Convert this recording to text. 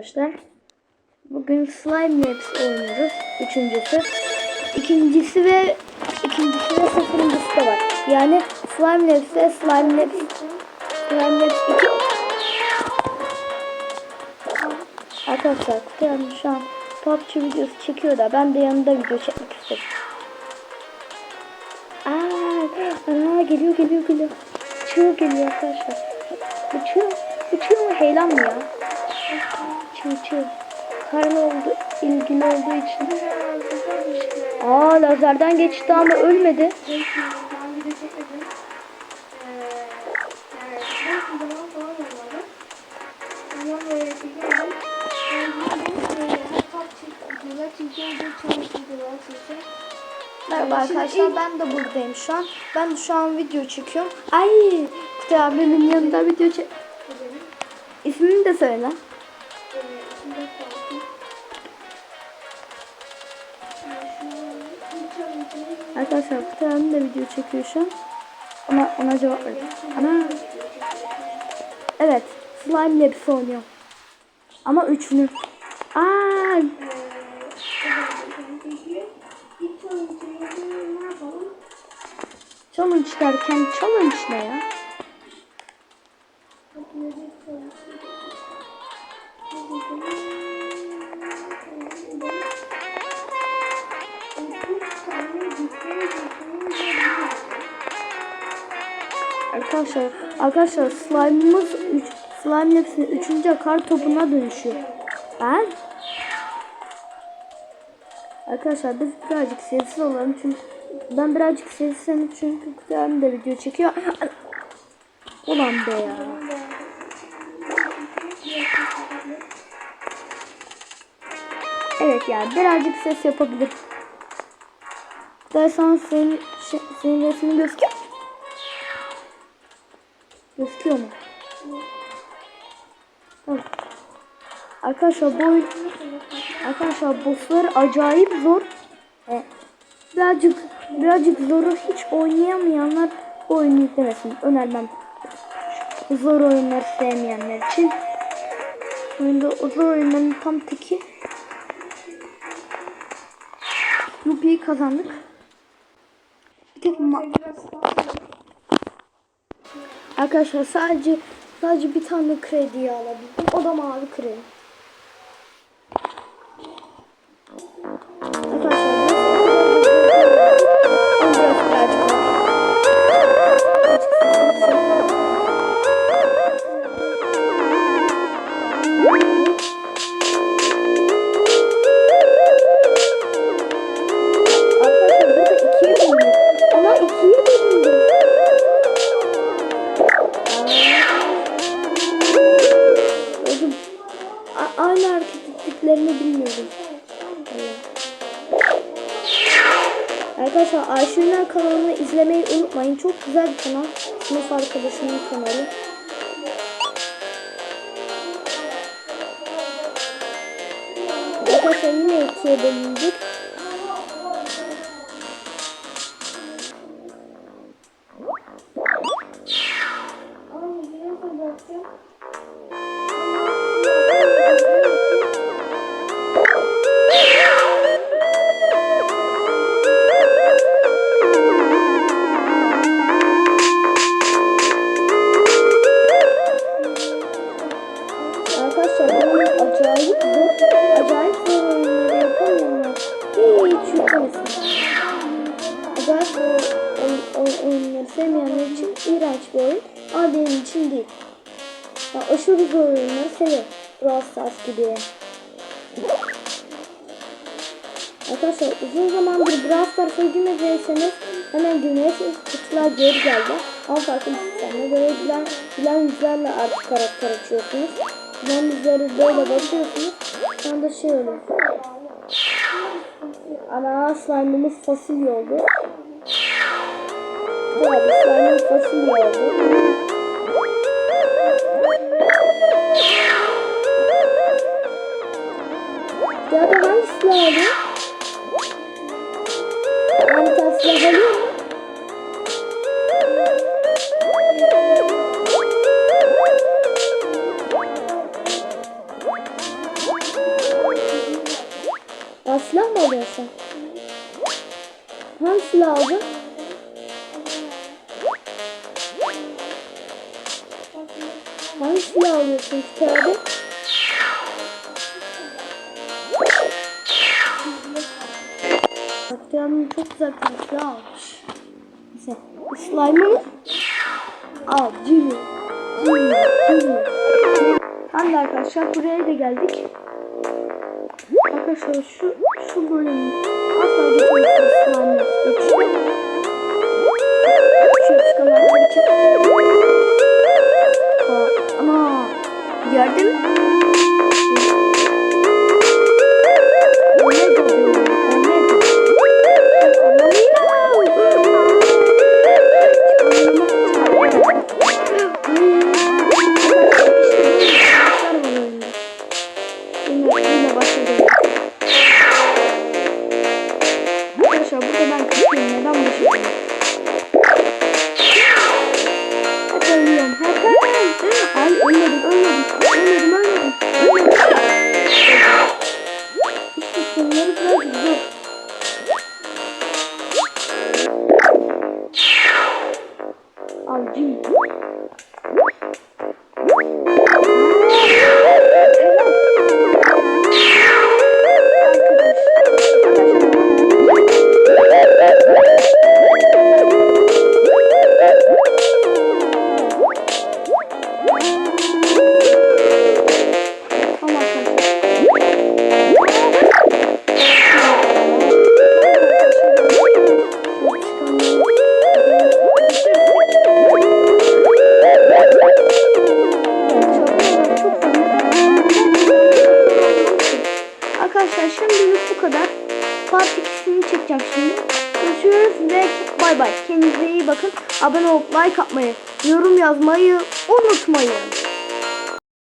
arkadaşlar. Bugün Slime Labs oynuyoruz. Üçüncüsü. İkincisi ve ikincisi ve sıfırıncısı da var. Yani Slime Labs'te Slime Labs Slime Labs 2 Arkadaşlar Kutay şu an PUBG videosu çekiyor da ben de yanında video çekmek istedim. Aa, aa geliyor geliyor geliyor. Uçuyor geliyor arkadaşlar. Uçuyor. Uçuyor mu? Heyelan mı ya? Uçuyor. Karnı oldu, ilgili olduğu için. Aa lazerden geçti ama ölmedi. Merhaba arkadaşlar ben de buradayım şu an. Ben şu an video çekiyorum. Ay Kutay abimin yanında video çek... İsmini de söyle. Arkadaşlar Kutay abim de video çekiyor şu an. Ona, ona cevap ver. Ana. Evet. Slime Labs oynuyor. Ama üçlü. Aa, challenge derken challenge ne ya? Arkadaşlar, arkadaşlar slime'ımız 3 slime hepsinin 3. kar topuna dönüşüyor. Ben Arkadaşlar biz birazcık sessiz olalım çünkü ben birazcık sessizim çünkü kutularım da video çekiyor. Ulan be ya. Evet ya birazcık ses yapabilir. Dersen senin, şey, senin resmin gözüküyor. Gözüküyor mu? Tamam. Arkadaşlar bu oyun Arkadaşlar bosslar acayip zor. Birazcık birazcık zoru hiç oynayamayanlar bu oyunu yüklemesin. Önermem. Zor oyunları sevmeyenler için. Oyunda zor oyunların tam teki. Rupi'yi kazandık. Bir tek ma- Arkadaşlar sadece sadece bir tane kredi alabildim. O da mavi kredi. Ayşe'nin kanalını izlemeyi unutmayın. Çok güzel bir kanal. Sınıf arkadaşımın kanalı. Arkadaşlar yine ikiye bölündük. Yüklemesin. Acayip oy- oyunları sevmeyenler için iğrenç bir oyun. Ama benim için değil. Ben aşırı zor oyunları seviyorum. Brawl Stars gibi. Arkadaşlar uzun zamandır Brawl Stars'a girmediyseniz hemen girmelisiniz. Kutular geri geldi. Ama farklı sistemle böyle bilen, bilen yüzlerle artık karakter açıyorsunuz. Bilen yüzleri böyle basıyorsunuz. Sonra da şey oluyor. Ana slime'ımız fasulye oldu. Abi slime'ımız fasulye oldu. Silah mı alıyorsun? Hangi silah aldın? Hangi silah alıyorsun Kütahya? Baktığım çok güzel bir silah almış. Neyse. Slime'ı al. Jimmy. Jimmy. Jimmy. Arkadaşlar buraya da geldik. Arkadaşlar şu şu bölüm asla slime'ı. Geçiyor. Arkadaşlar şimdilik bu kadar. Part 2'sini çekeceğim şimdi. Görüşürüz ve bay bay. Kendinize iyi bakın. Abone olup like atmayı, yorum yazmayı unutmayın.